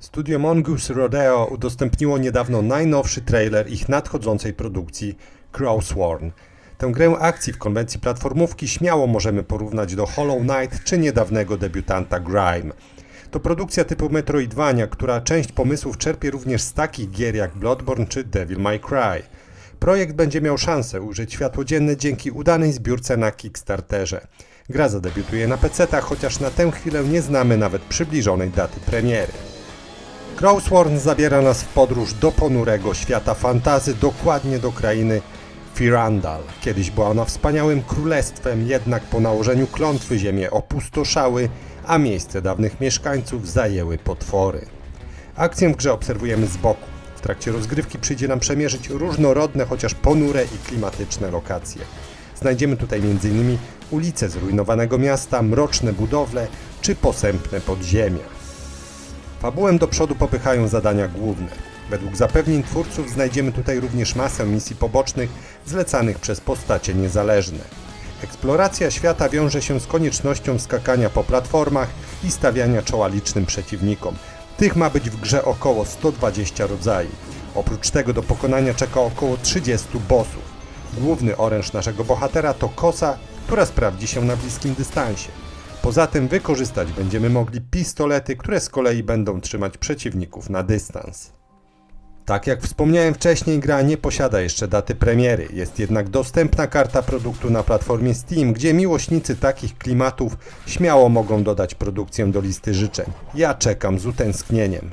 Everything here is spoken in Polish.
Studio Mongoose Rodeo udostępniło niedawno najnowszy trailer ich nadchodzącej produkcji Crowsworn. Tę grę akcji w konwencji platformówki śmiało możemy porównać do Hollow Knight czy niedawnego debiutanta Grime. To produkcja typu Metroidvania, która część pomysłów czerpie również z takich gier jak Bloodborne czy Devil May Cry. Projekt będzie miał szansę ujrzeć światło dzienne dzięki udanej zbiórce na Kickstarterze. Gra zadebiutuje na PC-tach, chociaż na tę chwilę nie znamy nawet przybliżonej daty premiery. Crowsworn zabiera nas w podróż do ponurego świata fantazy, dokładnie do krainy Firandal. Kiedyś była ona wspaniałym królestwem, jednak po nałożeniu klątwy ziemię opustoszały, a miejsce dawnych mieszkańców zajęły potwory. Akcję w grze obserwujemy z boku. W trakcie rozgrywki przyjdzie nam przemierzyć różnorodne, chociaż ponure i klimatyczne lokacje. Znajdziemy tutaj m.in. ulice zrujnowanego miasta, mroczne budowle czy posępne podziemia. Fabułę do przodu popychają zadania główne. Według zapewnień twórców znajdziemy tutaj również masę misji pobocznych zlecanych przez postacie niezależne. Eksploracja świata wiąże się z koniecznością skakania po platformach i stawiania czoła licznym przeciwnikom. Tych ma być w grze około 120 rodzajów. Oprócz tego do pokonania czeka około 30 bossów. Główny oręż naszego bohatera to kosa, która sprawdzi się na bliskim dystansie. Poza tym wykorzystać będziemy mogli pistolety, które z kolei będą trzymać przeciwników na dystans. Tak jak wspomniałem wcześniej, gra nie posiada jeszcze daty premiery, jest jednak dostępna karta produktu na platformie Steam, gdzie miłośnicy takich klimatów śmiało mogą dodać produkcję do listy życzeń. Ja czekam z utęsknieniem.